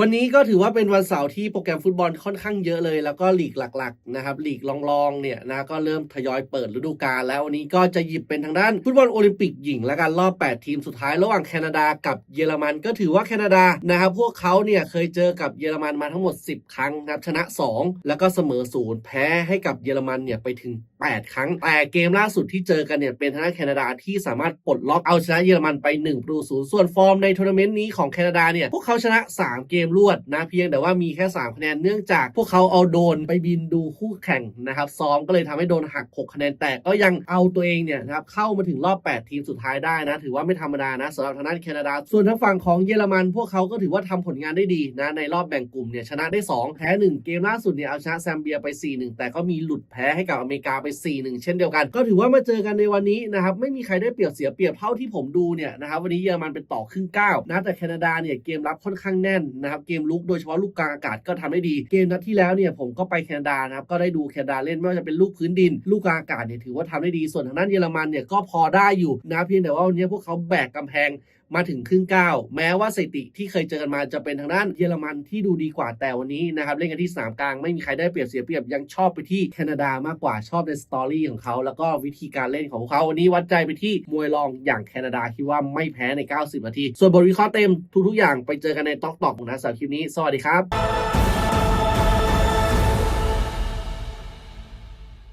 วันนี้ก็ถือว่าเป็นวันเสาร์ที่โปรแกรมฟุตบอลค่อนข้างเยอะเลย แล้วก็ลีกหลักๆนะครับลีกรองๆเนี่ยนะก็เริ่มทยอยเปิดฤดูกาลแล้ววันนี้ก็จะหยิบเป็นทางด้านฟุตบอลโอลิมปิกหญิงและกันรอบ 8 ทีมสุดท้ายระหว่างแคนาดากับเยอรมัน ก็ถือว่าแคนาดานะครับพวกเขาเนี่ยเคยเจอกับเยอรมันมาทั้งหมด 10 ครั้งนะครับชนะ 2 แล้วก็เสมอศูนย์แพ้ให้กับเยอรมันเนี่ยไปถึง 8 ครั้ง แต่เกมล่าสุดที่เจอกันเนี่ยเป็นทางด้านแคนาดาที่สามารถปลดล็อกเอาชนะเยอรมันไป1ประตูศูนย์ส่วนฟอร์มในทัวร์นาเมนต์นี้ของแคนาดาเนี่ยพวกเขาชนะ 3 เกมรวดนะเพียงแต่ว่ามีแค่ 3 คะแนนเนื่องจากพวกเขาเอาโดนไปบินดูคู่แข่งนะครับซ้อมก็เลยทำให้โดนหัก 6 คะแนนแต่ก็ยังเอาตัวเองเนี่ยนะครับเข้ามาถึงรอบ 8 ทีมสุดท้ายได้นะ ถือว่าไม่ธรรมดานะสำหรับทางด้านแคนาดา ส่วนทางฝั่งของเยอรมัน พวกเขาก็ถือว่าทำผลงานได้ดีนะในรอบแบ่งกลุ่มเนี่ยชนะได้ 2 แพ้ 1 เกมล่าสุดเนี่ยเอาชนะแซมเบียไป 4-1 แต่ก็มีหลุดแพ้ให้กับอเมริกาไป 4-1 เช่นเดียวกัน ก็ถือว่ามาเจอกันในวันนี้นะครับไม่มีใครได้เปรียบเสียเปรียบเท่าที่ผมดูเนี่ยนะครับวันนี้เยอรมันเป็นต่อครึ่งก้าวนะแต่แคนาดาเนี่ยเกมรับค่อนข้างแน่นนะครับเกมลุกโดยเฉพาะลูกกลางอากาศก็ทำได้ดีเกมนัดที่แล้วเนี่ยผมก็ไปแคนาดานะครับก็ได้ดูแคนาดาเล่นไม่ว่าจะเป็นลูกพื้นดิน ลูกกลางอากาศเนี่ยถือว่าทำได้ดีส่วนทางด้านเยอรมันเนี่ยก็พอได้อยู่นะเพียงแต่ว่าวันนี้พวกเขาแบกกำแพงมาถึงครึ่งก้าแม้ว่าสถิติที่เคยเจอกันมาจะเป็นทางด้านเยอรมันที่ดูดีกว่าแต่วันนี้นะครับเล่นกันที่สนามกลางไม่มีใครได้เปรียบเสียเปรียบยังชอบไปที่แคนาดามากกว่าชอบในสตอรี่ของเขาแล้วก็วิธีการเล่นของเขาวันนี้วัดใจไปที่มวยรองอย่างแคนาดาคิดว่าไม่แพ้ใน 90 นาที ส่วนบทวิเคราะห์เต็มทุกๆอย่างไปเจอกันในต็อกตอกนะสำหรับคลิปนี้ สวัสดีครับ